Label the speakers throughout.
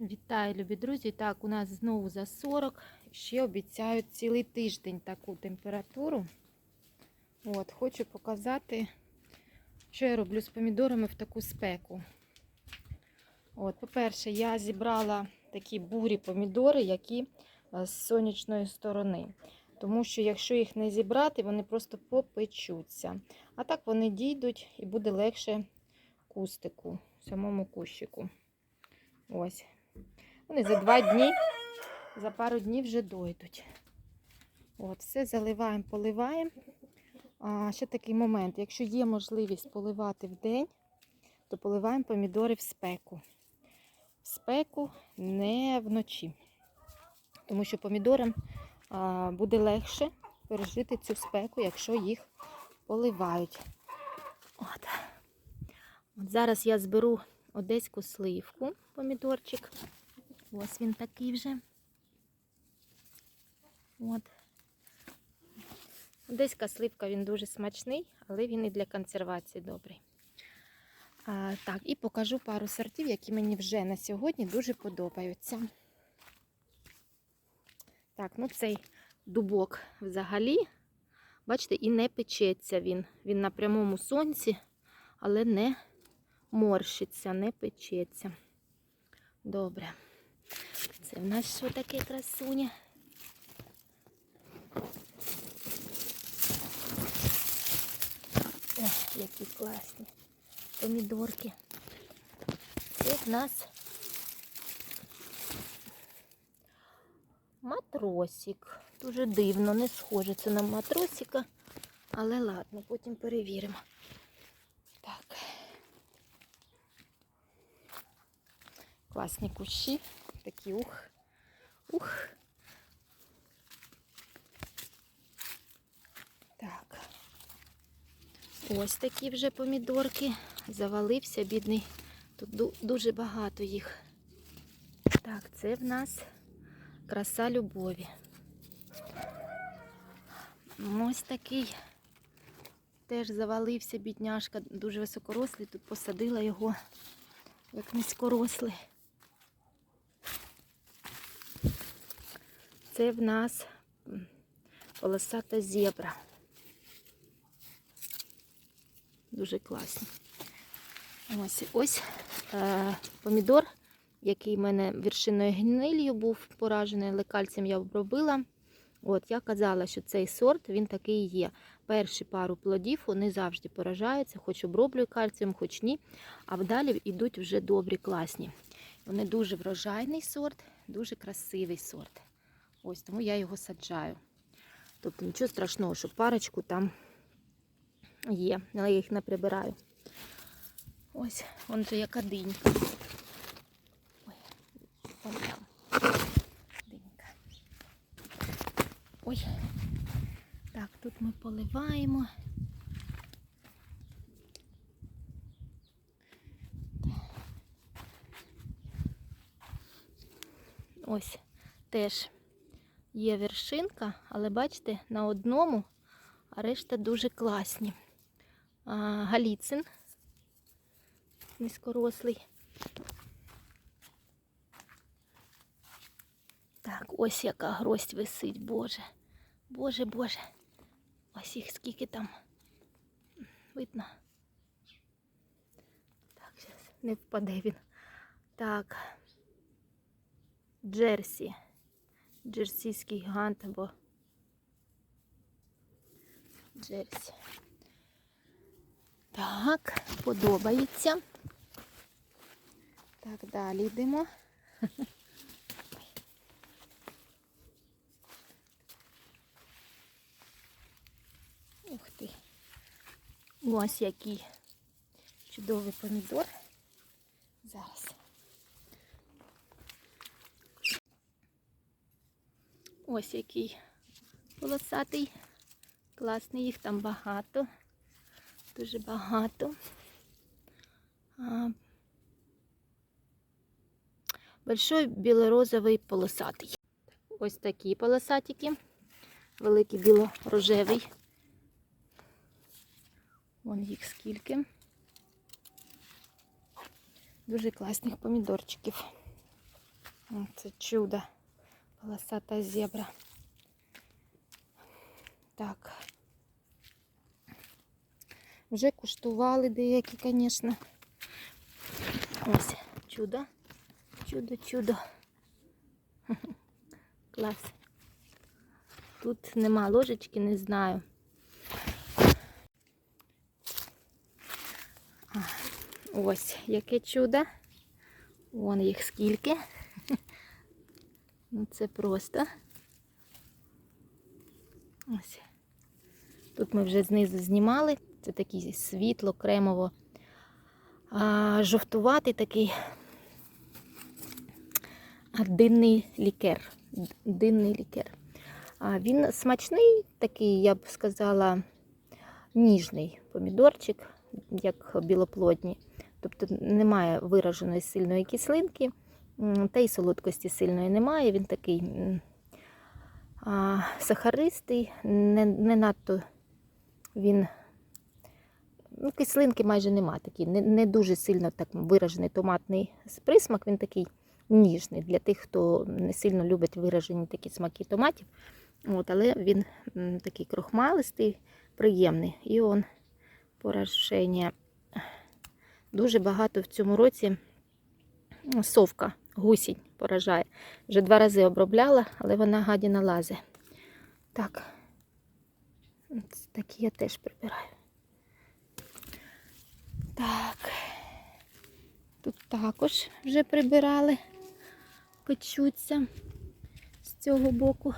Speaker 1: Вітаю, любі друзі! Так, у нас знову за 40. Ще обіцяють цілий тиждень таку температуру. От, хочу показати, що я роблю з помідорами в таку спеку. От, по-перше, я зібрала такі бурі помідори, які е, з сонячної сторони. Тому що якщо їх не зібрати, вони просто попечуться. А так вони дійдуть і буде легше кустику, самому кущику. Ось. Вони за два дні, за пару днів вже дойдуть. От, все заливаємо, поливаємо. А, ще такий момент. Якщо є можливість поливати в день, то поливаємо помідори в спеку. В спеку не вночі. Тому що помідорам буде легше пережити цю спеку, якщо їх поливають. От. От зараз я зберу одеську сливку, помідорчик. Ось він такий вже. От. Одеська сливка, він дуже смачний, але він і для консервації добрий. А, так, і покажу пару сортів, які мені вже на сьогодні дуже подобаються. Так, ну цей дубок взагалі, бачите, і не печеться він. Він на прямому сонці, але не морщиться, не печеться. Добре. Це в нас що таке красуня? О, які класні помідорки. Це в нас матросик. Дуже дивно, не схоже це на матросика, але ладно, потім перевіримо. Класні кущі. Такі ух. Ух. Так. Ось такі вже помідорки. Завалився, бідний. Тут дуже багато їх. Так, це в нас краса любові. Ось такий. Теж завалився, бідняшка, дуже високорослий. Тут посадила його як низькорослий. Це в нас полосата зебра. Дуже класні. Ось ось е, помідор, який в мене вершиною гнилью був поражений, але кальцієм я обробила. От, я казала, що цей сорт він такий є. Перші пару плодів вони завжди поражаються, хоч оброблюю кальцієм, хоч ні. А вдалі йдуть вже добрі, класні. Вони дуже врожайний сорт, дуже красивий сорт. Ось тому я його саджаю. Тобто нічого страшного, що парочку там є, але я їх не прибираю. Ось, он же яка динька. Ой, вон там. Динька. Ой. Так, тут ми поливаємо. Ось теж є вершинка, але бачите, на одному, а решта дуже класні. А, Галіцин низькорослий. Так, ось яка гроздь висить, Боже. Боже, Боже. Ось їх скільки там. Видно. Так, зараз не впаде він. Так. Джерсі. Джерсійський гант або Джерсі. Так, подобається. Так, далі йдемо. Ух ти. Ось який чудовий помідор. Зараз. Ось який полосатий. Класний, їх там багато. Дуже багато. А, Большой білорозовий полосатий. Ось такі полосатики. Великий біло-рожевий. Вон їх скільки. Дуже класних помідорчиків. Це чудо. Полосата зебра. Так. Вже куштували деякі, звісно. Ось, чудо. Чудо, чудо. Клас. Тут нема ложечки, не знаю. Ось, яке чудо. Вон їх скільки. Ну, це просто. Ось. Тут ми вже знизу знімали. Це такий світло, кремово, а, жовтуватий такий динний лікер. Динний лікер. А, він смачний, такий, я б сказала, ніжний помідорчик, як білоплодні. Тобто немає вираженої сильної кислинки, та й солодкості сильної немає. Він такий а, сахаристий, не, не надто він. Ну, кислинки майже нема такий, не, не дуже сильно так виражений томатний присмак, він такий ніжний для тих, хто не сильно любить виражені такі смаки томатів. От, але він такий крохмалистий, приємний. І он пораження. Дуже багато в цьому році совка, гусінь поражає. Вже два рази обробляла, але вона гадіна лазе. Так, такі я теж прибираю. Так. Тут також вже прибирали, печуться з цього боку.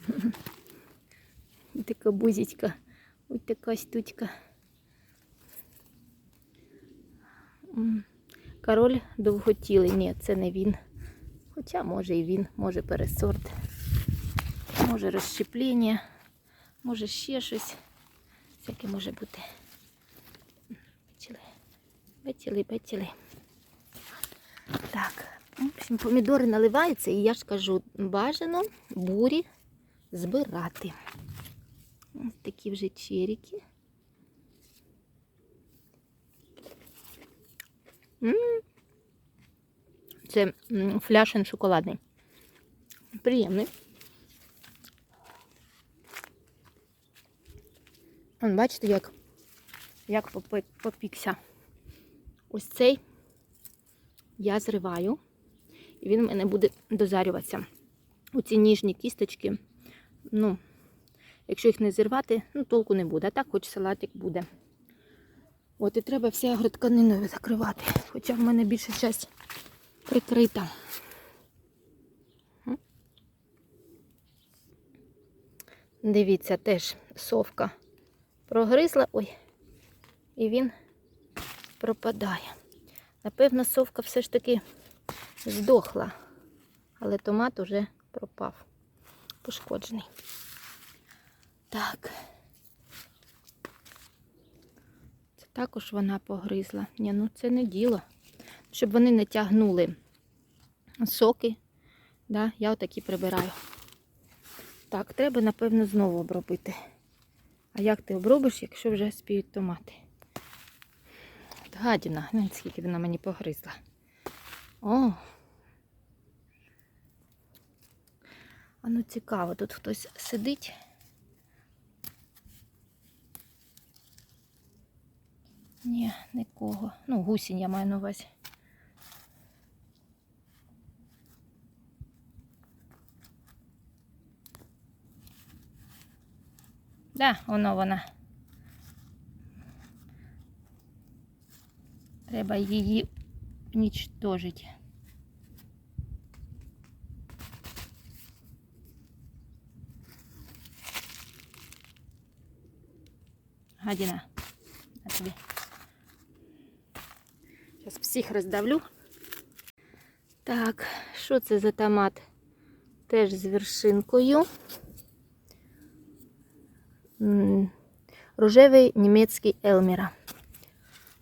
Speaker 1: Така бузічка, ось така стучка. М, Король довготілий. Ні, це не він. Хоча може і він, може пересорт, може розщеплення, може ще щось. Всяке може бути. Бачили, бачили, бачили. Так, в общем, помідори наливаються, і я ж кажу, бажано бурі збирати. Ось такі вже черіки. М, Це фляшен шоколадний. Приємний. Бачите, як, як попікся. Ось цей я зриваю, і він в мене буде дозарюватися. Оці ніжні кісточки, ну, якщо їх не зірвати, ну, толку не буде. А так хоч салатик буде. От і треба все агротканиною закривати. Хоча в мене більша часть прикрита. Дивіться, теж совка прогризла, ой, і він пропадає. Напевно, совка все ж таки здохла, але томат уже пропав, пошкоджений. Так. Це також вона погризла. Ні, ну це не діло. Щоб вони не тягнули соки, да, я отакі прибираю. Так, треба, напевно, знову обробити. А як ти обробиш, якщо вже спіють томати? От Гадіна, скільки вона мені погризла. О! А ну цікаво, тут хтось сидить. Ні, нікого. Ну, гусінь я маю на увазі. Да, воно вона. Треба її уничтожити. Гадіна. На тобі. Зараз всіх роздавлю. Так, що це за томат? Теж з вершинкою. Рожевий німецький Елміра.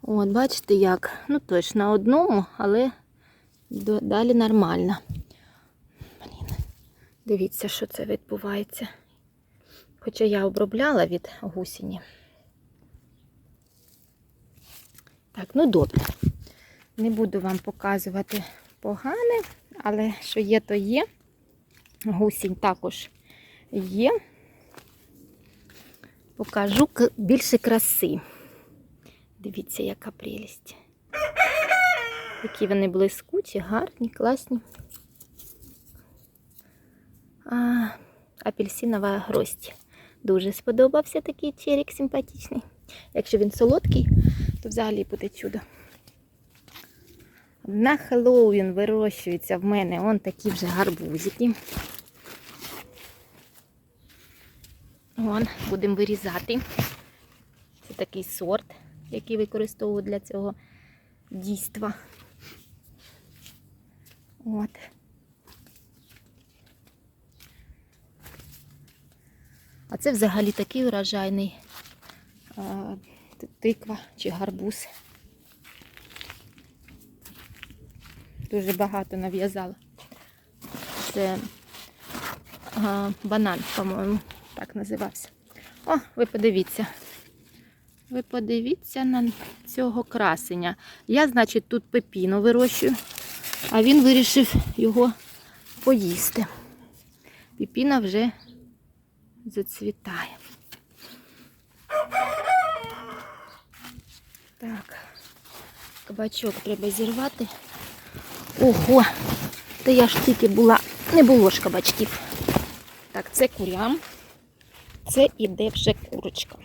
Speaker 1: От, бачите як? Ну, точно на одному, але далі нормально. Блін, дивіться, що це відбувається. Хоча я обробляла від гусіні. Так, ну добре. Не буду вам показувати погане, але що є, то є. Гусінь також є. Покажу більше краси. Дивіться, яка прелість. Які вони блискучі, гарні, класні. А, апельсинова гроздь. Дуже сподобався такий черік симпатичний. Якщо він солодкий, то взагалі буде чудо. На Хеллоуін вирощуються в мене он такі вже гарбузики. Вон, будемо вирізати. Це такий сорт, який використовую для цього дійства. От. А це взагалі такий урожайний тиква чи гарбуз. Дуже багато нав'язала. Це а, банан, по-моєму, так називався. О, ви подивіться. Ви подивіться на цього красення. Я, значить, тут пепіно вирощую, а він вирішив його поїсти. Пепіна вже зацвітає. Так, кабачок треба зірвати. Ого! Та я ж тільки була, не було ж кабачків. Так, це курям. Це іде вже курочка.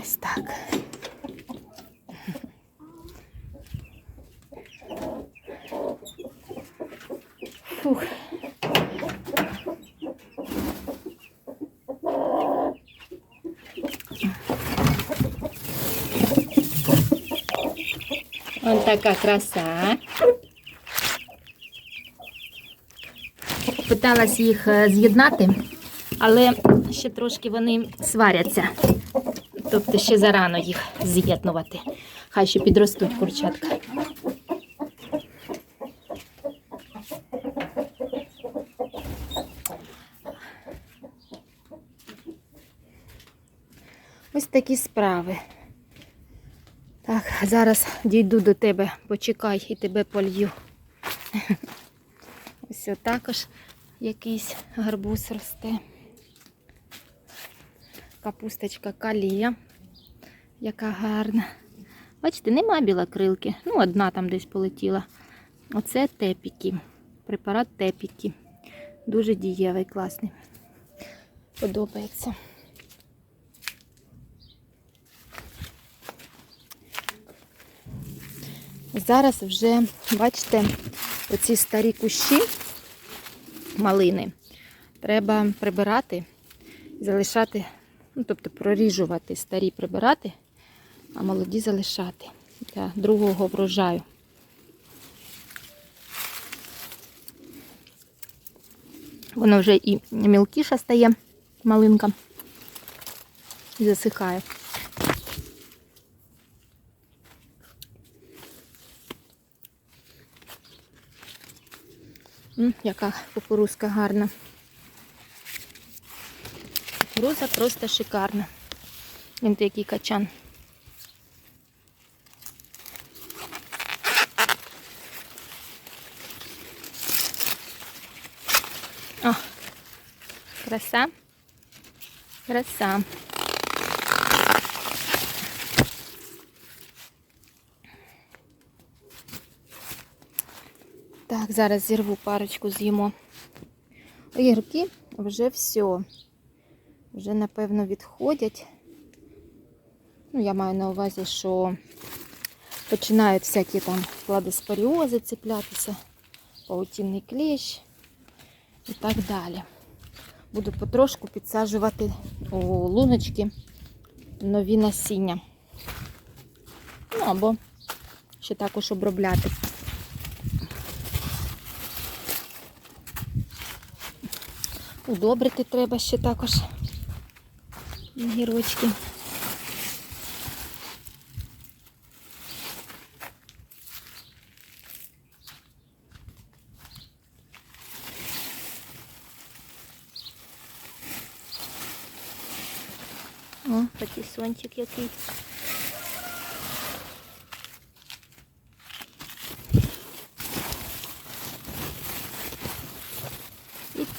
Speaker 1: Ось так. Фух. Вон така краса. Питалась їх е, з'єднати, але ще трошки вони сваряться. Тобто ще зарано їх з'єднувати. Хай ще підростуть курчатка. Ось такі справи. Так, зараз дійду до тебе, почекай і тебе полью. Ось також якийсь гарбуз росте. Капусточка калія, яка гарна. Бачите, нема білокрилки. Ну, одна там десь полетіла. Оце тепіки. Препарат тепіки. Дуже дієвий, класний. Подобається. Зараз вже, бачите, оці старі кущі малини треба прибирати, залишати, ну, тобто проріжувати старі прибирати, а молоді залишати для другого врожаю. Воно вже і мілкіша стає малинка і засихає. М, яка кукурузка гарна. Кукуруза просто шикарна. Він який качан. О, краса. Краса. Так, зараз зірву парочку з'їмо. Огірки вже все. Вже, напевно, відходять. Ну, я маю на увазі, що починають всякі там кладоспоріози цеплятися, паутинний клещ і так далі. Буду потрошку підсаджувати у луночки нові насіння. Ну, або ще також обробляти. Удобрити треба ще також гірочки. О, такий сончик який.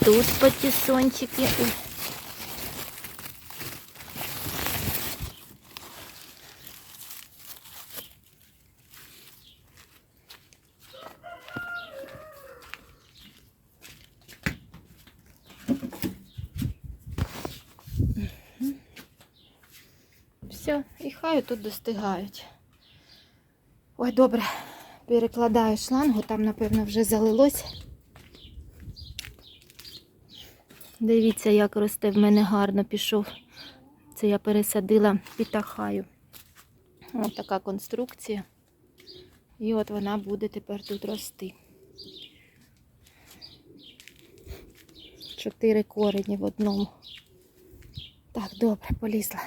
Speaker 1: Тут патісончики. Все, і хай тут достигають. Ой, добре, перекладаю шлангу, там, напевно, вже залилось. Дивіться, як росте в мене гарно пішов. Це я пересадила пітахаю. Ось така конструкція. І от вона буде тепер тут рости. Чотири корені в одному. Так, добре, полізла.